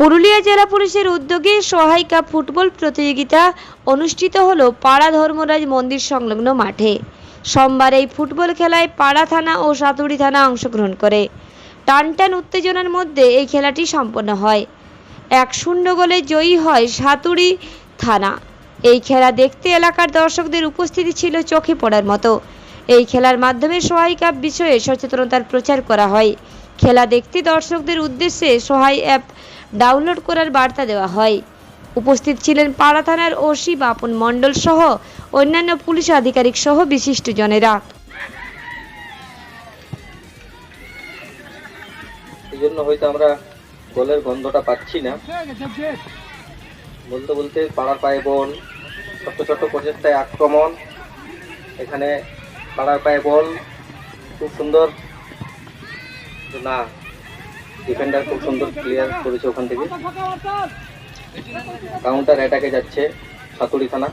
পুরুলিয়া জেলা পুলিশের উদ্যোগে সহায়িকা ফুটবল প্রতিযোগিতা অনুষ্ঠিত হলো পাড়া ধর্মরাজ মন্দির সংলগ্ন মাঠে। সোমবার এই ফুটবল খেলায় পাড়া থানা ও সাতুড়ি থানা অংশগ্রহণ করে। টানটান উত্তেজনার মধ্যে এই খেলাটি সম্পন্ন হয়। এক শূন্য গোলে জয়ী হয় সাতুড়ি থানা। এই খেলা দেখতে এলাকার দর্শকদের উপস্থিতি ছিল চোখে পড়ার মতো। এই খেলার মাধ্যমে সহায়িকা বিষয়ে সচেতনতার প্রচার করা হয়। খেলা দেখতে দর্শকদের উদ্দেশ্যে সহায় অ্যাপ ডাউনলোড করার বার্তা দেওয়া হয়। উপস্থিত ছিলেন পাড়া থানার ওসি বাপন মণ্ডল সহ অন্যান্য পুলিশ আধিকারিক সহ বিশিষ্টজনেরা এই জন্য হয়তো আমরা গোলের গন্ধটা পাচ্ছি না। বলতে বলতে পাড়ার পায়ে বল, ছোট্ট ছোট্ট প্রচেষ্টায় আক্রমণ। এখানে পাড়ার পায়ে বল, খুব সুন্দর। না ডিফেন্ডার খুব সুন্দর ক্লিয়ার করেছে ওখান থেকে। কাউন্টার অ্যাটাকে যাচ্ছে সাতুরি থানা।